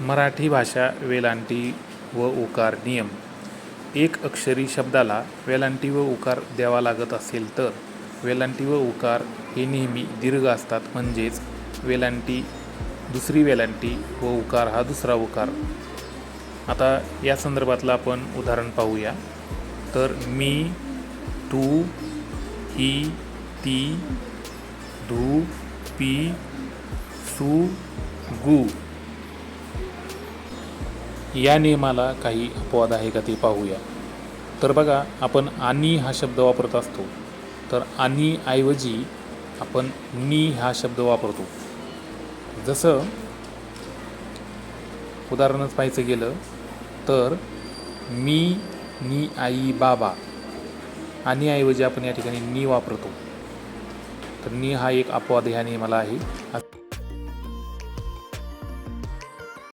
मराठी भाषा वेलांटी व उकार नियम. एक अक्षरी शब्दाला वेलांटी व उकार द्यावा लागत असेल तर वेलांटी व उकार हे नेहमी दीर्घ असतात म्हणजेच वेलांटी दुसरी वेलांटी व उकार हा दुसरा उकार. आता या संदर्भातलं आपण उदाहरण पाहूया. तर मी तू ही ती धू पी सू गु या नियमाला काही अपवाद आहे का ते पाहूया. तर बघा आपण आणि हा शब्द वापरत असतो. तर आणि ऐवजी आपण नी हा शब्द वापरतो. जसं उदाहरणच पाहायचं गेलं तर मी नी आई बाबा आणि ऐवजी आपण या ठिकाणी नी वापरतो. तर नी हा एक अपवाद ह्या नियमाला आहे.